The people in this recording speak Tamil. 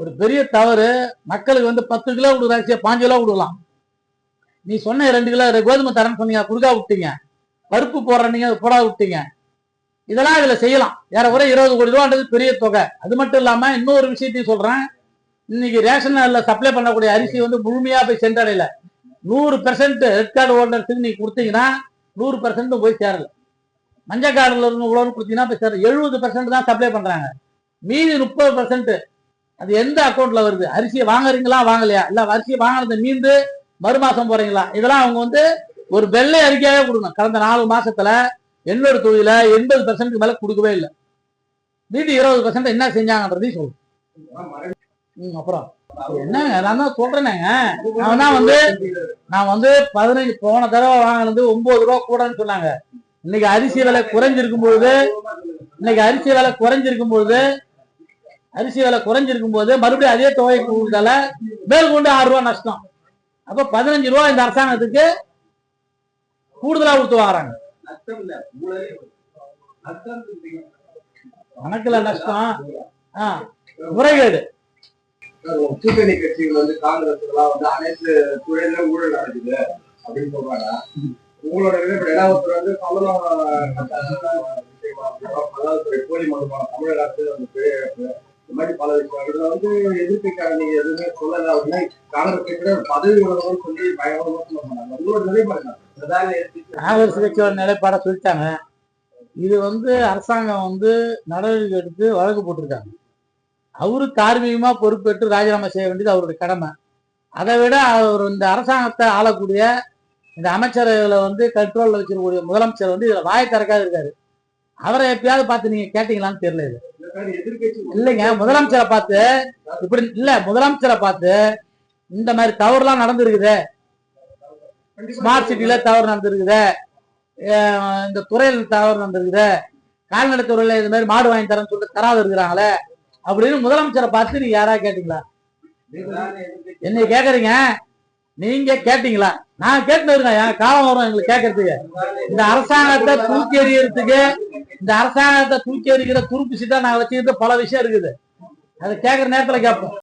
ஒரு பெரிய தவறு மக்களுக்கு வந்து பத்து கிலோ விடுற அரிசியை பாஞ்சு கிலோ கொடுக்கலாம். நீ சொன்ன ரெண்டு கிலோ கோதுமை தரேன்னு சொன்னீங்க குறுக்கா விட்டீங்க. பருப்பு போடுறீங்க அது போடா விட்டீங்க. இதெல்லாம் இதுல செய்யலாம். ஏறக்குறை இருபது கோடி ரூபான்றது பெரிய தொகை. அது மட்டும் இல்லாம இன்னொரு விஷயத்தையும் சொல்றேன். இன்னைக்கு ரேஷனில் சப்ளை பண்ணக்கூடிய அரிசி வந்து முழுமையா போய் சென்றடையில. நூறு பெர்சன்ட் ரெட் கார்டு ஹோல்டர்ஸுக்கு நீங்கள் கொடுத்தீங்கன்னா நூறு பெர்சன்ட் போய் சேரல. மஞ்சள் கார்டுல இருந்து உழவு கொடுத்தீங்கன்னா போய் சேரல. எழுபது பெர்சன்ட் தான் சப்ளை பண்றாங்க. மீதி முப்பது பெர்சன்ட் அது எந்த அக்கௌண்ட்ல வருது? அரிசியை வாங்குறீங்களா? வாங்கலையா? இல்ல அரிசியை வாங்கினது மீந்து மறுமாசம் போறீங்களா? இதெல்லாம் அவங்க வந்து ஒரு வெள்ளை அறிக்கையாவே கொடுக்கணும். கடந்த நாலு மாசத்துல என்னோட தொழில எண்பது பெர்சன்ட் மேல கொடுக்கவே இல்லை. மீதி இருபது பெர்சன்ட் என்ன செஞ்சாங்கன்றதையும் சொல்லு. அப்புறம். என்னங்க நான் தான் சொல்றேனேங்க. நான் தான் வந்து நான் வந்து பதினஞ்சு போன தடவை வாங்கினது ஒன்பது ரூபா கூடன்னு சொன்னாங்க. இன்னைக்கு அரிசி விலை குறைஞ்சிருக்கும் பொழுது இன்னைக்கு அரிசி விலை குறைஞ்சிருக்கும் பொழுது அரிசி விலை குறைஞ்சிருக்கும் போது மறுபடியும் அதே தொகை கொடுத்தால மேல் கொண்டு ஆறு ரூபா நஷ்டம். அப்ப பதினஞ்சு ரூபா இந்த அரசாங்கத்துக்கு கூடுதலா கொடுத்து வாங்குறாங்க. நஷ்டம் இல்ல நஷ்டம் கணக்குல நஷ்டம். ஆஹ் முறைகேடு. கூட்டணி கட்சிகள் வந்து காங்கிரஸ் எல்லாம் வந்து அனைத்து துறையில ஊழல் நடக்குது அப்படின்னு சொல்றாங்க. உங்களோட நிலைப்பாடு வந்து கமலம் மல்லாத்துறை போலி மதுபானம் தமிழக அரசு இந்த மாதிரி பல விஷயம். இதுல வந்து எதிர்ப்புக்காக நீங்க எதுவுமே சொல்லல அப்படின்னா காங்கிரஸ் கட்சியில பதவி உணர்வுன்னு சொல்லி பயங்கரமா சொல்ல மாட்டாங்க உங்களோட நிலைப்பாடு காங்கிரஸ் கட்சியோட நிலைப்பாட சொல்லிட்டாங்க. இது வந்து அரசாங்கம் வந்து நடவடிக்கை எடுத்து வழக்கு போட்டிருக்காங்க. அவரு தார்மீகமா பொறுப்பேற்று ராஜினாமா செய்ய வேண்டியது அவருடைய கடமை. அதை விட அவர் இந்த அரசாங்கத்தை ஆளக்கூடிய இந்த அமைச்சர்களை வந்து கண்ட்ரோல்ல வச்சிருக்கக்கூடிய முதலமைச்சர் வந்து இதுல வாயை திறக்காது இருக்காரு. அவரை எப்பயாவது பார்த்து நீங்க கேட்டீங்களான்னு தெரியல இது. இல்லைங்க முதலமைச்சரை பார்த்து இப்படி இல்ல முதலமைச்சரை பார்த்து இந்த மாதிரி தவறுலாம் நடந்திருக்குது. ஸ்மார்ட் சிட்டில தவறு நடந்திருக்குது. இந்த துறையில் தவறு நடந்திருக்குது. கால்நடை துறையில இந்த மாதிரி மாடு வாங்கி தரேன்னு சொல்லிட்டு தராது இருக்கிறாங்களே. அப்படின்னு முதலமைச்சரை பார்த்து நீங்க யாரா கேட்டீங்களா? என்ன என்னை கேக்குறீங்க? நீங்க கேட்டீங்களா? நான் கேட்டு இருக்கேன் என் காலம் வரும் எங்களுக்கு கேட்கறதுக்கு. இந்த அரசாங்கத்தை தூக்கி எறிகிறதுக்கு இந்த அரசாங்கத்தை தூக்கி எறிகிற துருப்பு சீட்டா நான் வச்சுக்கிட்டு பல விஷயம் இருக்குது. அதை கேட்கற நேரத்துல கேட்போம்.